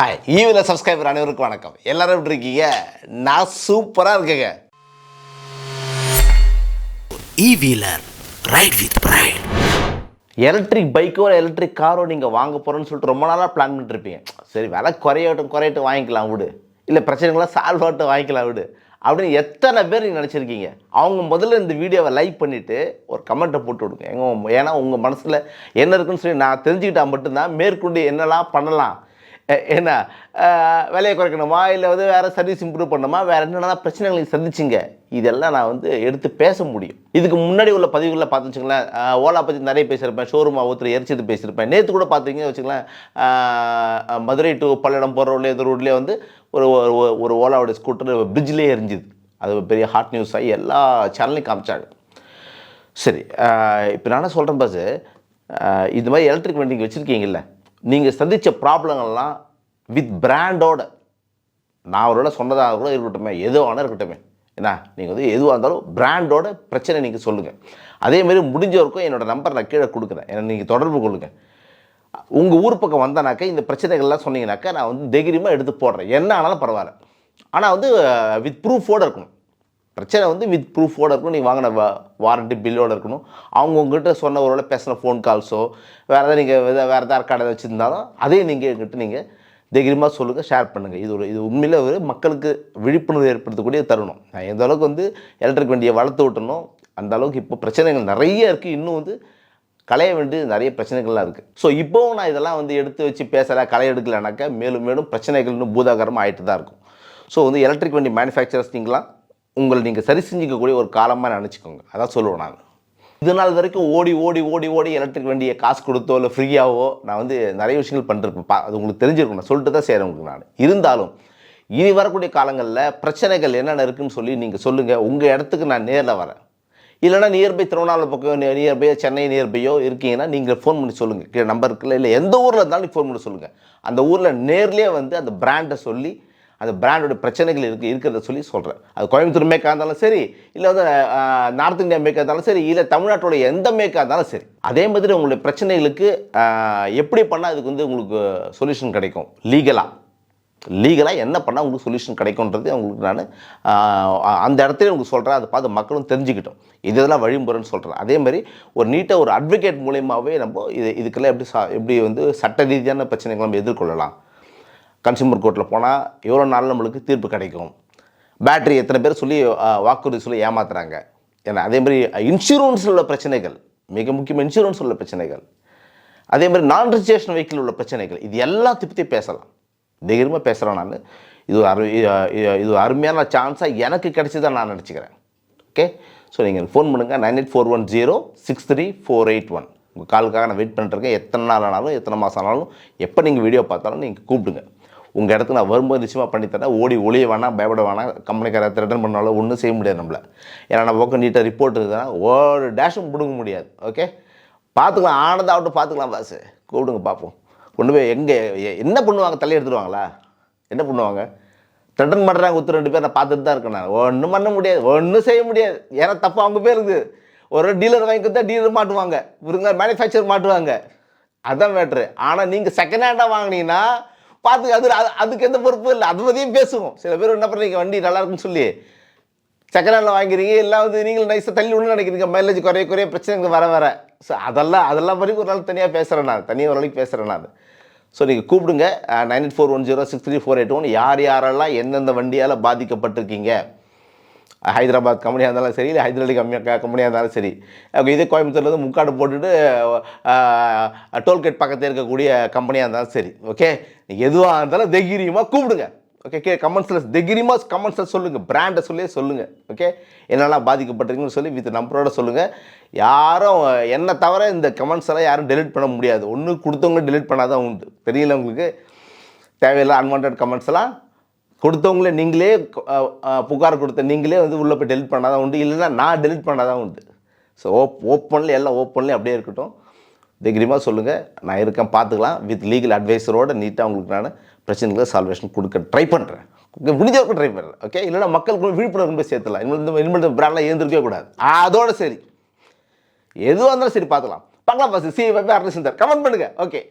Hi evil subscriber அனைவருக்கும் வணக்கம். எல்லாரும் எப்படி இருக்கீங்க? நான் சூப்பராக இருக்கேங்க. E-wheeler ride with pride. Electric pico electric காரோ நீங்கள் வாங்க போகிறோன்னு சொல்லிட்டு ரொம்ப நாளாக பிளான் பண்ணிருப்பீங்க சரி விலை குறையட்டும் குறையட்டும் வாங்கிக்கலாம் விடு. இல்லை பிரச்சனைகள்லாம் சால்வ் ஆகட்டும் வாங்கிக்கலாம் விடு. அப்படின்னு எத்தனை பேர் நீங்கள் நினச்சிருக்கீங்க? அவங்க முதல்ல இந்த வீடியோவை லைக் பண்ணிவிட்டு ஒரு கமெண்ட்டை போட்டு விடுங்க. ஏன்னா உங்கள் மனசில் என்ன இருக்குன்னு சொல்லி நான் தெரிஞ்சுக்கிட்டா மட்டும்தான் மேற்கொண்டு என்னெல்லாம் பண்ணலாம். என்ன விலையை குறைக்கணுமா? இல்லை வந்து வேறு சர்வீஸ் இம்ப்ரூவ் பண்ணணுமா வேறு என்னென்ன பிரச்சனைகளை சந்திச்சிங்க? இதெல்லாம் நான் வந்து எடுத்து பேச முடியும். இதுக்கு முன்னாடி உள்ள பதிவுகளில் பார்த்து வச்சுங்களேன் ஓலா பற்றி நிறைய பேசியிருப்பேன். ஷோரூம் ஒருத்தர் எரிச்சது பேசியிருப்பேன். நேற்று கூட பார்த்தீங்க வச்சுக்கலாம் மதுரை டு பல்லடம் போகிற ரோட்லேயே எந்த ரோட்லேயே வந்து ஒரு ஒரு- ஒரு ஓலாவோட ஸ்கூட்டர் பிரிட்ஜ்லேயே எரிஞ்சுது. அது ஒரு பெரிய ஹாட் நியூஸ் ஆகி எல்லா சேனல்லையும் காமிச்சாங்க. சரி இப்போ நான் சொல்கிறேன் பாஸ் இது மாதிரி எலக்ட்ரிக் வண்டிங்க வச்சுருக்கீங்கல்ல. நீங்கள் சந்தித்த ப்ராப்ளங்கள்லாம் வித் பிராண்டோட. நான் அவரோட சொன்னதாக கூட இருக்கட்டுமே எதுவான இருக்கட்டுமே. என்ன நீங்கள் வந்து எதுவாக இருந்தாலும் பிராண்டோட பிரச்சனை நீங்கள் சொல்லுங்கள் அதேமாரி முடிஞ்ச வரைக்கும் நம்பர் நான் கீழே கொடுக்குறேன். என்னை நீங்கள் தொடர்பு கொள்ளுங்கள் உங்கள் ஊர் பக்கம் வந்தனாக்கா இந்த பிரச்சனைகள்லாம் சொன்னீங்கனாக்கா நான் வந்து தைரியமாக எடுத்து போடுறேன். என்ன ஆனாலும் பரவாயில்ல. ஆனால் வந்து வித் ப்ரூஃபோடு இருக்கணும். பிரச்சனை வந்து வித் ப்ரூஃபோடு இருக்கணும். நீங்கள் வாங்கின வாரண்டி பில்லோடு இருக்கணும். அவங்க உங்ககிட்ட சொன்ன ஒரு பேசின ஃபோன் கால்ஸோ வேறு எதாவது நீங்கள் வேறு எதாவது ரெக்கார்டை வச்சுருந்தாலும் அதையும் நீங்கள் எங்கிட்ட நீங்கள் தைரியமாக சொல்லுங்கள் ஷேர் பண்ணுங்கள் இது ஒரு இது உண்மையில் ஒரு மக்களுக்கு விழிப்புணர்வு ஏற்படுத்தக்கூடிய தருணம். நான் எந்த அளவுக்கு வந்து எலக்ட்ரிக் வண்டியை வளர்த்து விட்டணும் அந்த அளவுக்கு இப்போ பிரச்சனைகள் நிறைய இருக்குது இன்னும் வந்து களைய வேண்டிய நிறைய பிரச்சனைகள்லாம் இருக்குது ஸோ இப்போவும் நான் இதெல்லாம் வந்து எடுத்து வச்சு பேசலை களை எடுக்கலைனாக்கா மேலும் மேலும் பிரச்சனைகள் இன்னும் பூதாகரமாக ஆகிட்டு தான் இருக்கும். ஸோ வந்து எலக்ட்ரிக் வண்டி மேனுஃபேக்சரர்ஸ் நீங்களாம் உங்களை நீங்கள் சரி செஞ்சுக்கக்கூடிய ஒரு காலமாக நினச்சிக்கோங்க. அதான் சொல்லுவேன் நான். இது நாள் வரைக்கும் ஓடி ஓடி ஓடி ஓடி எலக்ட்ரிக் வண்டியை காசு கொடுத்தோ இல்லை ஃப்ரீயாவோ நான் வந்து நிறைய விஷயங்கள் பண்ணிருப்பேன். பா அது உங்களுக்கு தெரிஞ்சிருக்கும். நான் சொல்லிட்டு தான் செய்கிறேன் உங்களுக்கு நான். இருந்தாலும் இனி வரக்கூடிய காலங்களில் பிரச்சனைகள் என்னென்ன இருக்குன்னு சொல்லி நீங்கள் சொல்லுங்கள் உங்கள் இடத்துக்கு நான் நேரில் வரேன். இல்லைனா நியர்பை திருவண்ணாமலை பக்கம் நியர்பை சென்னை நியர்பையோ இருக்கீங்கன்னா நீங்கள் ஃபோன் பண்ணி சொல்லுங்கள் கீழே நம்பர் இருக்குல்ல இல்லை எந்த ஊரில் இருந்தாலும் ஃபோன் பண்ணி சொல்லுங்கள் அந்த ஊரில் நேர்லேயே வந்து அந்த பிராண்டை சொல்லி அந்த பிராண்டோட பிரச்சனைகள் இருக்குது இருக்கிறத சொல்லி சொல்கிறேன் அது கோயம்புத்தூர் மேக்காக இருந்தாலும் சரி இல்லை வந்து நார்த் இந்தியா மேக்காக இருந்தாலும் சரி இல்லை தமிழ்நாட்டோட எந்த மேக்காக இருந்தாலும் சரி. அதே மாதிரி உங்களுடைய பிரச்சனைகளுக்கு எப்படி பண்ணால் அதுக்கு வந்து உங்களுக்கு சொல்யூஷன் கிடைக்கும்? லீகலாக லீகலாக என்ன பண்ணால் உங்களுக்கு சொல்யூஷன் கிடைக்கும்ன்றது உங்களுக்கு நான் அந்த இடத்துல உங்களுக்கு சொல்கிறேன் அதை பார்த்து மக்களும் தெரிஞ்சுக்கிட்டோம். இது இதெல்லாம் வழிமுறைன்னு சொல்கிறேன் அதே மாதிரி ஒரு நீட்டாக ஒரு அட்வொகேட் மூலியமாகவே நம்ம இது இதுக்கெல்லாம் எப்படி சா எப்படி வந்து சட்ட ரீதியான பிரச்சனைகள் நம்ம எதிர்கொள்ளலாம்? கன்சியூமர் கோர்ட்டில் போனால் எவ்வளோ நாள் நம்மளுக்கு தீர்ப்பு கிடைக்கும்? பேட்டரி எத்தனை பேர் சொல்லி வாக்குறுதி சொல்லி ஏமாத்துறாங்க? ஏன்னா அதே மாதிரி இன்சூரன்ஸ் உள்ள பிரச்சனைகள் மிக முக்கியமாக இன்சூரன்ஸ் உள்ள பிரச்சனைகள். அதே மாதிரி நான் ரிஜிஸ்ட்ரேஷன் வெஹிக்கிள் உள்ள பிரச்சனைகள் இது எல்லாத்தை பற்றி பேசலாம். தைரியமாக பேசுகிறேன் நான். இது அரு இது அருமையான சான்ஸாக எனக்கு கிடைச்சதான் நான் நினச்சிக்கிறேன். ஓகே ஸோ நீங்கள் ஃபோன் பண்ணுங்கள் nine eight four one zero six three four eight one. உங்கள் காலுக்காக நான் வெயிட் பண்ணிட்டுருக்கேன் எத்தனை நாள் ஆனாலும் எத்தனை மாதம் ஆனாலும் எப்போ நீங்கள் வீடியோ பார்த்தாலும் நீங்கள் கூப்பிடுங்க. உங்கள் இடத்துக்கு நான் வரும்போது நிச்சயமாக பண்ணித்தரேன் ஓடி ஒளிய வேணாம் பயப்பட வேணாம் கம்பெனிக்கார ரிட்டர்ன் பண்ணாலும் ஒன்றும் செய்ய முடியாது நம்மள. ஏன்னா நம்ம பக்கம் நீட்டாக ரிப்போர்ட் இருக்குதுன்னா ஒரு டேஷும் பிடுங்க முடியாது. ஓகே பார்த்துக்கலாம் ஆனந்தம் ஆகட்டும் பார்த்துக்கலாம் பாஸ் கூப்பிடுங்க பார்ப்போம். கொண்டு போய் எங்கே என்ன பண்ணுவாங்க? தள்ளி எடுத்துருவாங்களா? என்ன பண்ணுவாங்க? ரிட்டர்ன் பண்ணுறாங்க ஒருத்தர் ரெண்டு பேர் நான் பார்த்துட்டு தான் இருக்கேன் நான். ஒன்றும் பண்ண முடியாது. ஒன்றும் செய்ய முடியாது. ஏன்னா தப்பு அவங்க பேர் இருக்குது. ஒரு டீலர் வாங்கி கொடுத்தா டீலர் மாட்டுவாங்க. இவருங்க மேனுஃபேக்சர் மாட்டுவாங்க. அதான் மேட்ரு ஆனால் நீங்கள் செகண்ட் ஹேண்டாக வாங்கினீங்கன்னா பார்த்து அது அது- அதுக்கு எந்த பொறுப்பும் இல்லை. அதை பற்றியும் பேசுவோம். சில பேர் என்ன பண்ணுறீங்க வண்டி நல்லா இருக்குன்னு சொல்லி. செகண்ட் ஹேண்டில் வாங்கிறீங்க எல்லாம் வந்து நீங்களும் நைஸாக தள்ளி ஒன்று நினைக்கிறீங்க. மைலேஜ் குறைய குறைய பிரச்சனைங்க வர வர. ஸோ அதெல்லாம் அதெல்லாம் வரைக்கும் ஒரு நாள் தனியாக பேசுகிறேன் நான். தனியாக ஒரு நாளைக்கு பேசுகிறேன் நான். ஸோ நீங்கள் கூப்பிடுங்க. Nine eight four one zero six three four eight one. யார் யாரெல்லாம் எந்தெந்த வண்டியால் பாதிக்கப்பட்டிருக்கீங்க? ஹைதராபாத் கம்பெனியாக இருந்தாலும் சரி இல்லை ஹைதராபாத் கம்மியாக கம்பெனியாக இருந்தாலும் சரி. ஓகே இதே கோயம்புத்தூர்லேருந்து முக்காடு போட்டுட்டு டோல்கேட் பக்கத்தில் இருக்கக்கூடிய கம்பெனியாக இருந்தாலும் சரி. ஓகே எதுவாக இருந்தாலும் தைரியமாக கூப்பிடுங்க. ஓகே கே கமெண்ட்ஸில் தைரியமாக கமெண்ட்ஸில் சொல்லுங்கள் பிராண்டை சொல்லியே சொல்லுங்கள் ஓகே என்னெல்லாம் பாதிக்கப்பட்டிருக்குன்னு சொல்லி வித் நம்பரோட சொல்லுங்கள் யாரும் என்ன தவிர இந்த கமெண்ட்ஸ் எல்லாம் யாரும் டெலிட் பண்ண முடியாது. ஒன்று கொடுத்தவங்க டெலிட் பண்ணாதான் உண்டு. தெரியல உங்களுக்கு? தேவையில்லை அன்வான்ட் கமெண்ட்ஸ் எல்லாம் கொடுத்தவங்களே நீங்களே புகார் கொடுத்த நீங்களே வந்து உள்ளே போய் டெலிட் பண்ணாதான் உண்டு. இல்லைன்னா நான் டெலிட் பண்ணாதான் உண்டு. ஸோ ஓப் ஓப்பன்லேயே எல்லாம் ஓப்பன்லேயே அப்படியே இருக்கட்டும். தைரியமாக சொல்லுங்கள் நான் இருக்கேன் பார்த்துக்கலாம். வித் லீகல் அட்வைஸரோட நீட்டாக உங்களுக்கு நான் பிரச்சனைகளை சால்வேஷன் கொடுக்க ட்ரை பண்ணுறேன் ஓகே ட்ரை பண்ணுறேன் ஓகே இல்லைன்னா மக்களுக்கு விழிப்புணர்வு போய் சேர்த்துலாம் இனிமேல் இந்த இனிமேல் இந்த பிராண்டில் ஏந்திருக்கவே கூடாது. அதோட சரி. எதுவாக இருந்தாலும் சரி பார்த்துக்கலாம். பார்க்கலாம் பாஸ் சி வேறு கமெண்ட் பண்ணுங்கள் ஓகே.